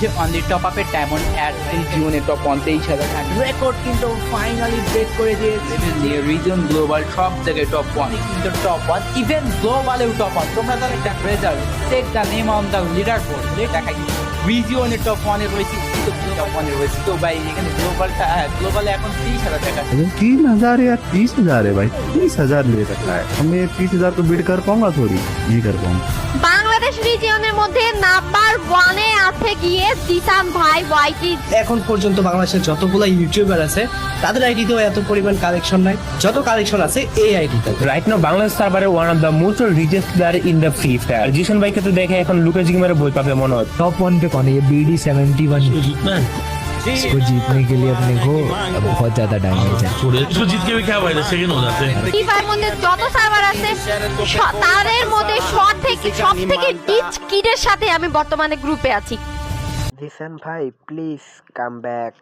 মধ্যে only top আপের diamond add জীবনে টপ ওয়ান তেইশ হাজার রেকর্ড কিন্তু ফাইনালি ব্রেক করে দিয়েছে রিজন গ্লোবাল সব জায়গায় টপ ওয়ান কিন্তু টপ ওয়ান ইভেন গ্লোবালেও টপ ওয়ান তোমরা তাহলে একটা result take the name on the leaderboard দেখা কি রিজিওনে টপ ওয়ানে রয়েছে টপ ওয়ানে রয়েছে তো ভাই এখানে গ্লোবালটা হ্যাঁ গ্লোবালে এখন তিরিশ হাজার টাকা तीन हजार या तीस हजार है भाई तीस हजार ले रखा है हम ये तीस हजार तो बिड कर पाऊंगा थोड़ी नहीं कर पाऊंगा বাংলাদেশ রিজিয়নের মধ্যে নাম্বার ওয়ানে আছে গিয়ে জিসান ভাই ওয়াইটি এখন পর্যন্ত বাংলাদেশের যতগুলো ইউটিউবার আছে তাদের আইডিতেও এত পরিমাণ কালেকশন নাই যত কালেকশন আছে এই আইডিতে রাইট নাও বাংলাদেশ সার্ভারে one of the most richest player in the Free Fire Zishan ভাইকে তো দেখে এখন লুকে জিগমারে বই পাবে মনে হয় टॉप वन पे कौन है ये बी डी सेवेंटी वन इसको जीतने के लिए अपने को बहुत ज्यादा डैमेज है इसको जीत के भी क्या फायदा सेकंड हो जाते हैं ফ্রি ফায়ার মধ্যে যত সার্ভার আছে স- তাদের মধ্যে সব থেকে সব থেকে রিচ কিডের সাথে আমি বর্তমানে গ্রুপে আছি জিসান ভাই প্লিজ কাম ব্যাক